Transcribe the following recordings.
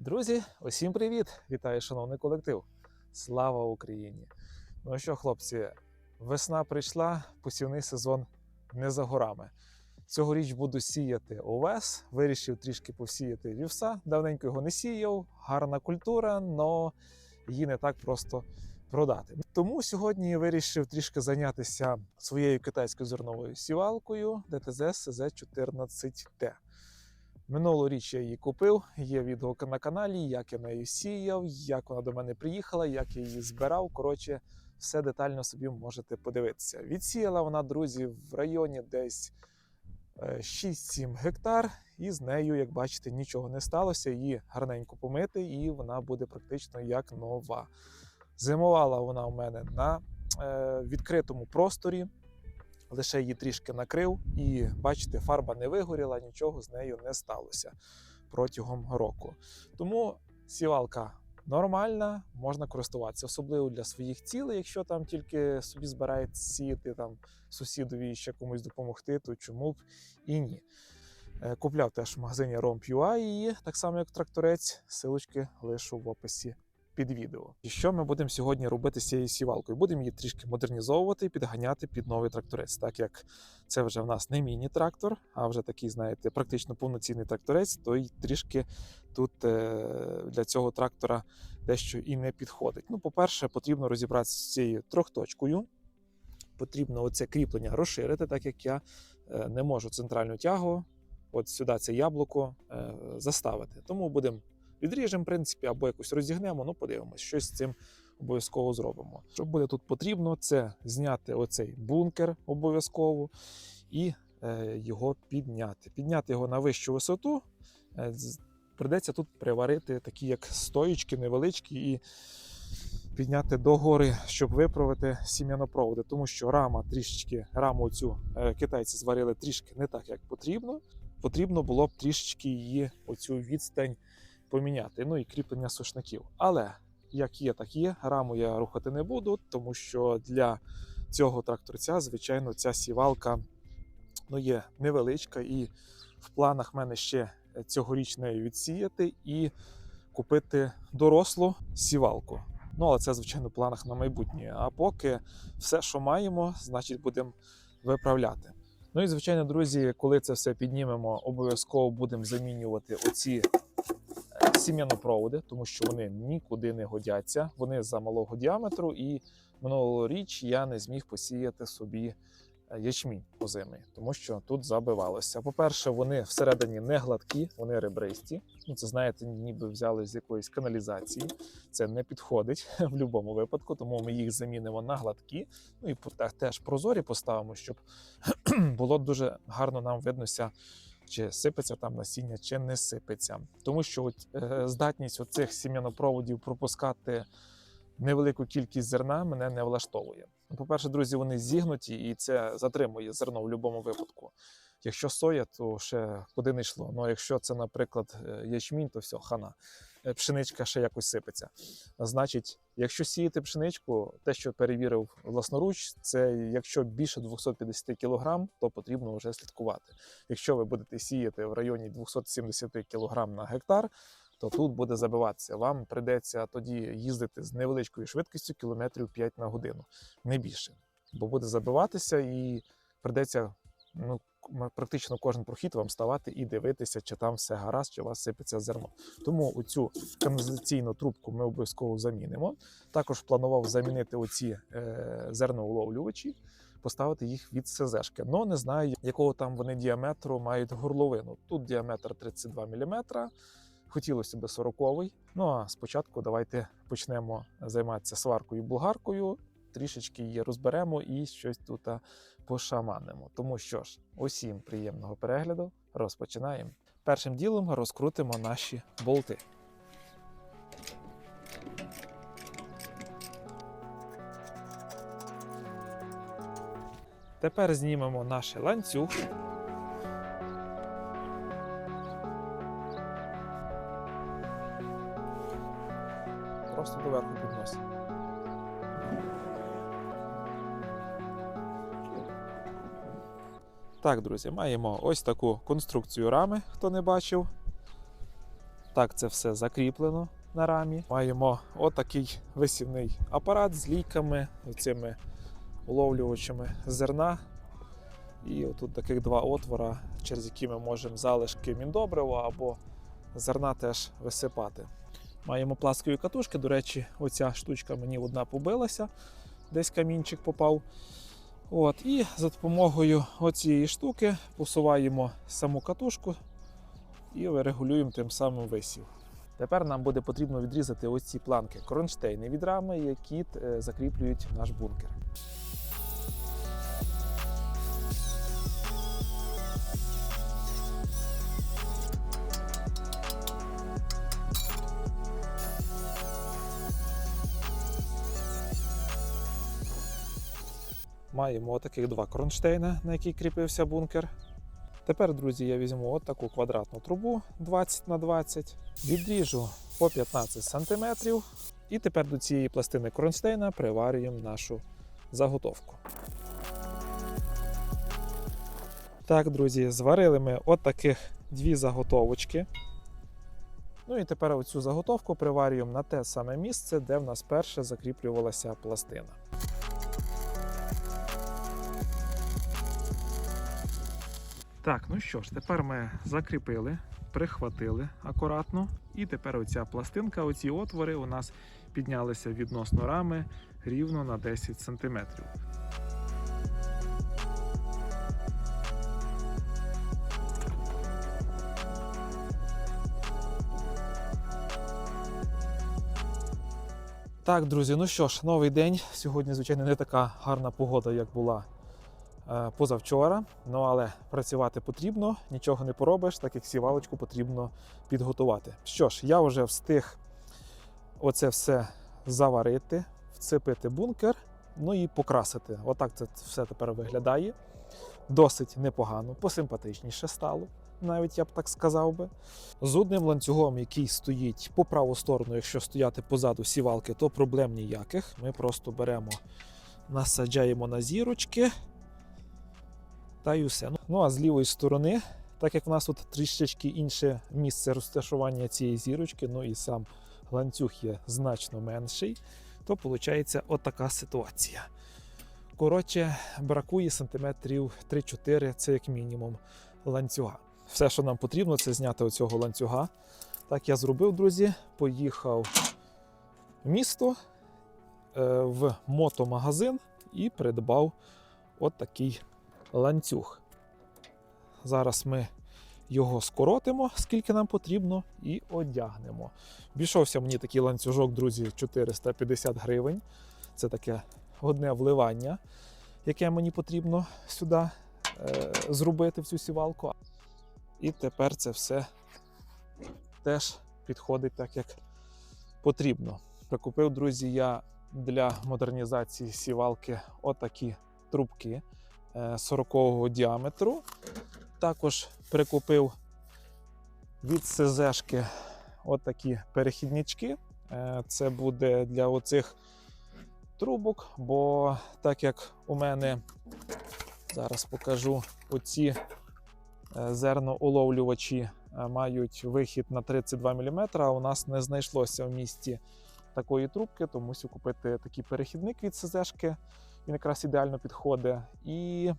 Друзі, усім привіт! Вітаю, шановний колектив! Слава Україні! Ну що, хлопці, весна прийшла, посівний сезон не за горами. Цьогоріч буду сіяти овес. Вирішив трішки посіяти вівса. Давненько його не сіяв. Гарна культура, але її не так просто продати. Тому сьогодні вирішив трішки зайнятися своєю китайською зерновою сівалкою DTZ CZ14T. Минулоріч я її купив. Є відгук на каналі, як я нею сіяв, як вона до мене приїхала, як я її збирав. Коротше, все детально собі можете подивитися. Відсіяла вона, друзі, в районі десь е, 6-7 гектар, і з нею, як бачите, нічого не сталося. Її гарненько помити, і вона буде практично як нова. Зимувала вона у мене на е, відкритому просторі лише її трішки накрив, і бачите, фарба не вигоріла, нічого з нею не сталося протягом року. Тому сівалка нормальна, можна користуватися, особливо для своїх цілей. Якщо там тільки собі збирається сіяти там сусідові ще комусь допомогти, то чому б і ні. Е, Купляв теж в магазині Romp.ua її, так само як тракторець. Силочки лишу в описі під відео. І що ми будемо сьогодні робити з цією сівалкою? Будемо її трішки модернізовувати і підганяти під новий тракторець, так як це вже в нас не міні-трактор, а вже такий, знаєте, практично повноцінний тракторець, то й трішки тут е, для цього трактора дещо і не підходить. Ну, по-перше, потрібно розібратися з цією трьохточкою. Потрібно оце кріплення розширити, так як я е, не можу центральну тягу, от сюди це яблуко е, заставити. Тому будемо відріжемо, в принципі, або якось розігнемо, ну подивимось, щось з цим обов'язково зробимо. Що буде тут потрібно, це зняти оцей бункер обов'язково і е, його підняти. Підняти його на вищу висоту. Е, придеться тут приварити такі, як стоїчки невеличкі, і підняти догори, щоб виправити сім'янопроводи, тому що рама трішечки, раму цю е, китайці зварили трішки не так, як потрібно. Потрібно було б трішечки її оцю відстань поміняти. Ну і кріплення сушників. Але як є, так є. Раму я рухати не буду, тому що для цього тракторця, звичайно, ця сівалка ну, є невеличка, і в планах в мене ще цьогоріч нею відсіяти і купити дорослу сівалку. Ну, але це, звичайно, в планах на майбутнє. А поки все, що маємо, значить, будемо виправляти. Ну і звичайно, друзі, коли це все піднімемо, обов'язково будемо замінювати оці сім'янопроводи, тому що вони нікуди не годяться. Вони за малого діаметру, і минулоріч я не зміг посіяти собі е, ячмінь озимий, тому що тут забивалося. По-перше, вони всередині не гладкі, вони ребристі. Ну, це знаєте, ніби взяли з якоїсь каналізації. Це не підходить в будь-якому випадку, тому ми їх замінимо на гладкі. Ну і теж прозорі поставимо, щоб було дуже гарно нам виднося, чи сипеться там насіння, чи не сипеться. Тому що от, е, здатність оцих сім'янопроводів пропускати невелику кількість зерна мене не влаштовує. По-перше, друзі, вони зігнуті, і це затримує зерно в будь-якому випадку. Якщо соя, то ще куди не йшло. Ну якщо це, наприклад, е, ячмінь, то все, хана. Е, Пшеничка ще якось сипеться. Значить, якщо сіяти пшеничку, те, що перевірив власноруч, це якщо більше 250 кг, то потрібно вже слідкувати. Якщо ви будете сіяти в районі 270 кг на гектар, то тут буде забиватися. Вам прийдеться тоді їздити з невеличкою швидкістю кілометрів 5 на годину, не більше. Бо буде забиватися і прийдеться ну, практично кожен прохід вам ставати і дивитися, чи там все гаразд, чи у вас сипеться зерно. Тому оцю каналізаційну трубку ми обов'язково замінимо. Також планував замінити оці е, зерноуловлювачі, поставити їх від СЗшки. Но не знаю, якого там вони діаметру мають горловину. Тут діаметр 32 мм. Хотілося б 40-й. Ну а спочатку давайте почнемо займатися сваркою-булгаркою. Трішечки її розберемо і щось тут пошаманимо. Тому що ж, усім приємного перегляду. Розпочинаємо. Першим ділом розкрутимо наші болти. Тепер знімемо наш ланцюг. Так, друзі, маємо ось таку конструкцію рами, хто не бачив. Отак це все закріплено на рамі. Маємо отакий висівний апарат з лійками, цими уловлювачами зерна. І отут таких два отвора, через які ми можемо залишки міндобрива або зерна теж висипати. Маємо пластикові катушки. До речі, оця штучка мені одна побилася, десь камінчик попав. От, і за допомогою оцієї штуки посуваємо саму катушку і регулюємо тим самим висів. Тепер нам буде потрібно відрізати ось ці планки кронштейни від рами, які е, закріплюють наш бункер. Маємо отаких два кронштейни, на які кріпився бункер. Тепер, друзі, я візьму от таку квадратну трубу 20 на 20, відріжу по 15 см. І тепер до цієї пластини кронштейна приварюємо нашу заготовку. Так, друзі, зварили ми от таких дві заготовочки. Ну і тепер оцю заготовку приварюємо на те саме місце, де в нас перше закріплювалася пластина. Так, ну що ж, тепер ми закріпили, прихватили акуратно. І тепер оця пластинка, оці отвори у нас піднялися відносно рами рівно на 10 см. Так, друзі, ну що ж, новий день. Сьогодні, звичайно, не така гарна погода, як була позавчора. Ну але працювати потрібно, нічого не поробиш, так як сівалочку потрібно підготувати. Що ж, я вже встиг оце все заварити, вцепити бункер, ну і покрасити. Отак це все тепер виглядає. Досить непогано, посимпатичніше стало, навіть я б так сказав би. З одним ланцюгом, який стоїть по праву сторону, якщо стояти позаду сівалки, то проблем ніяких. Ми просто беремо, насаджаємо на зірочки та й усе. Ну а з лівої сторони, так як в нас тут трішечки інше місце розташування цієї зірочки, ну і сам ланцюг є значно менший, то виходить отака ситуація. Коротше, бракує сантиметрів 3-4, це як мінімум ланцюга. Все, що нам потрібно, це зняти оцього ланцюга. Так я зробив, друзі. Поїхав в місто е, в мотомагазин і придбав от такий ланцюг. Зараз ми його скоротимо, скільки нам потрібно, і одягнемо. Обійшовся мені такий ланцюжок, друзі, 450 гривень. Це таке одне вливання, яке мені потрібно сюди е, зробити в цю сівалку. І тепер це все теж підходить так, як потрібно. Прикупив, друзі, я для модернізації сівалки отакі трубки 40-го діаметру. Також прикупив від СЗшки отакі перехіднички. Е, Це буде для оцих трубок, бо так як у мене зараз покажу оці е, зерноуловлювачі е, мають вихід на 32 мм, а у нас не знайшлося в місті такої трубки, то мусив купити такий перехідник від СЗшки. Він якраз ідеально підходить. І,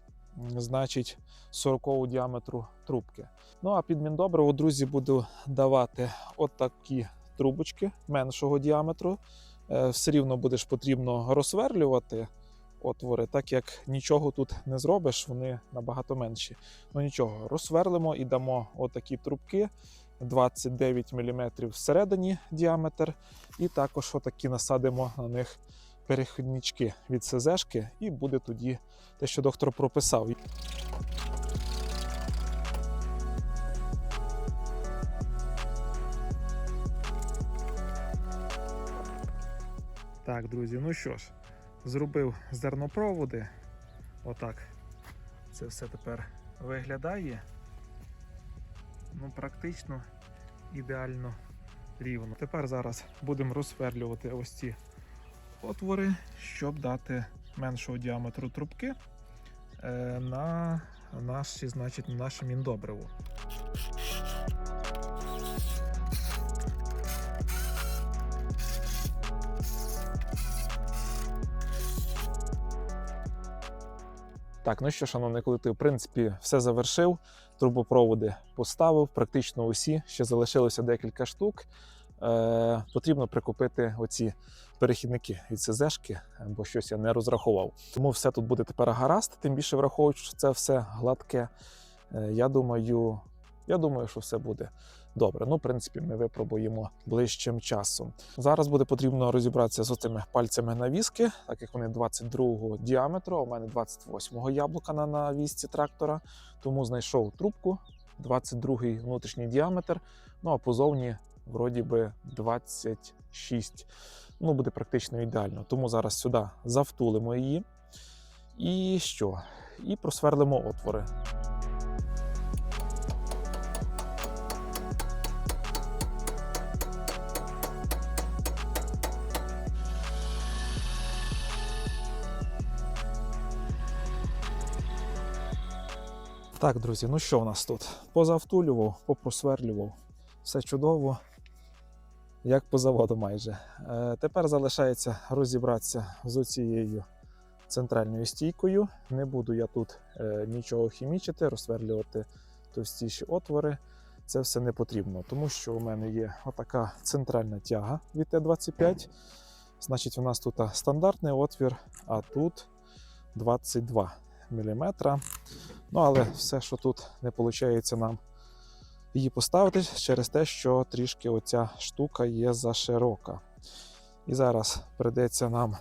значить, 40 діаметру трубки. Ну а під міндобриво, друзі, буду давати отакі трубочки меншого діаметру. Е, Все рівно будеш потрібно розсверлювати отвори, так як нічого тут не зробиш, вони набагато менші. Ну нічого, розсверлимо і дамо отакі трубки 29 мм всередині діаметр, і також отакі насадимо на них перехіднички від СЗшки, і буде тоді те, що доктор прописав. Так, друзі, ну що ж, зробив зернопроводи. Отак це все тепер виглядає. Ну, практично ідеально рівно. Тепер зараз будемо розсверлювати ось ці отвори, щоб дати меншого діаметру трубки е, на наші, значить, на наше міндобриво. Так, ну що, шановний ти, в принципі, все завершив. Трубопроводи поставив, практично усі ще залишилося декілька штук. Е, Потрібно прикупити оці перехідники від СЗшки, бо щось я не розрахував. Тому все тут буде тепер гаразд, тим більше враховуючи, що це все гладке. Е, я думаю, я думаю, що все буде добре. Ну, в принципі, ми випробуємо ближчим часом. Зараз буде потрібно розібратися з оцими пальцями навіски, так як вони 22-го діаметру, а у мене 28-го яблука на навісці трактора. Тому знайшов трубку 22-й внутрішній діаметр. Ну а позовні вроді би 26. Ну, буде практично ідеально. Тому зараз сюди завтулимо її. І що? І просверлимо отвори. Так, друзі, ну що у нас тут? Позавтулював, попросверлював. Все чудово, як по заводу майже. Е, тепер залишається розібратися з оцією центральною стійкою. Не буду я тут е, нічого хімічити, розсверлювати товстіші отвори. Це все не потрібно, тому що у мене є отака центральна тяга від Т-25. Значить, у нас тут стандартний отвір, а тут 22 мм. Ну, але все, що тут не виходить нам її поставити через те, що трішки оця штука є заширока. І зараз прийдеться нам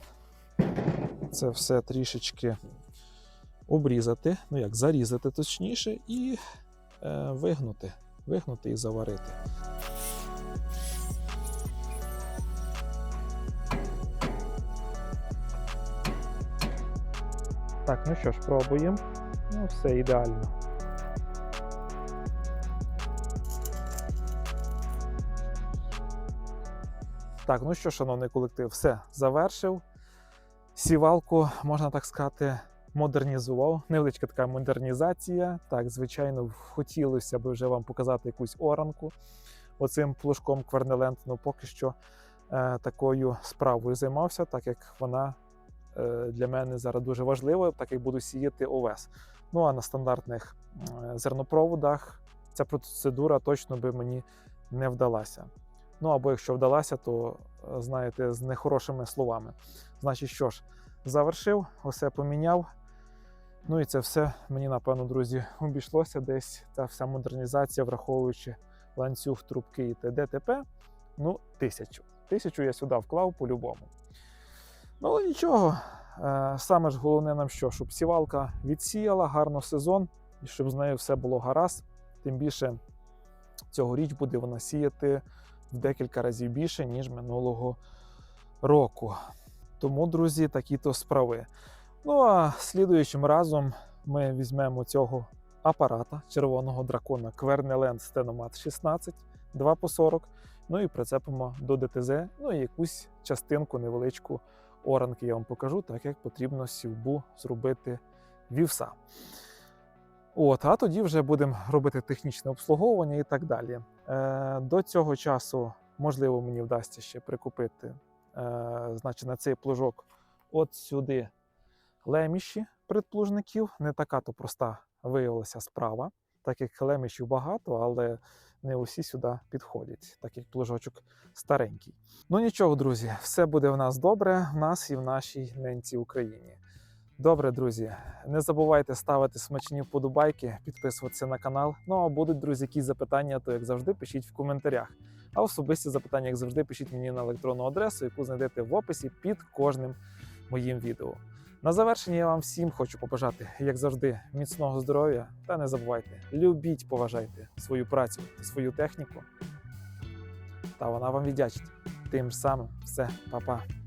це все трішечки обрізати, ну як зарізати точніше, і е, вигнути, вигнути і заварити. Так, ну що ж, пробуємо. Ну, все ідеально. Так, ну що, шановний колектив, все завершив. Сівалку, можна так сказати, модернізував. Невеличка така модернізація. Так, звичайно, хотілося б вже вам показати якусь оранку оцим плужком Квернеленд. Ну поки що е, такою справою займався, так як вона е, для мене зараз дуже важлива, так як буду сіяти овес. Ну а на стандартних е, зернопроводах ця процедура точно би мені не вдалася. Ну або якщо вдалася, то е, знаєте, з нехорошими словами. Значить, що ж, завершив, усе поміняв. Ну і це все мені, напевно, друзі, обійшлося десь ця вся модернізація, враховуючи ланцюг, трубки і т.д. т.п. Ну, тисячу. Тисячу я сюди вклав по-любому. Ну, нічого. Е, Саме ж головне нам що, щоб сівалка відсіяла гарно сезон, і щоб з нею все було гаразд. Тим більше цьогоріч буде вона сіяти в декілька разів більше, ніж минулого року. Тому, друзі, такі-то справи. Ну а слідуючим разом ми візьмемо цього апарата червоного дракона Квернеленд Stenomat 16 2 по 40. Ну і прицепимо до ДТЗ, ну і якусь частинку невеличку оранки я вам покажу, так як потрібно сівбу зробити вівса. От, а тоді вже будемо робити технічне обслуговування і так далі. Е, До цього часу, можливо, мені вдасться ще прикупити е, значить, на цей плужок от сюди леміші предплужників. Не така то проста виявилася справа, так як лемішів багато, але не усі сюди підходять, так як плужочок старенький. Ну нічого, друзі, все буде в нас добре, в нас і в нашій ненці Україні. Добре, друзі, не забувайте ставити смачні вподобайки, підписуватися на канал. Ну а будуть, друзі, якісь запитання, то як завжди, пишіть в коментарях. А особисті запитання, як завжди, пишіть мені на електронну адресу, яку знайдете в описі під кожним моїм відео. На завершення я вам всім хочу побажати, як завжди, міцного здоров'я та не забувайте, любіть, поважайте свою працю, свою техніку. Та вона вам віддячить. Тим самим все, па-па.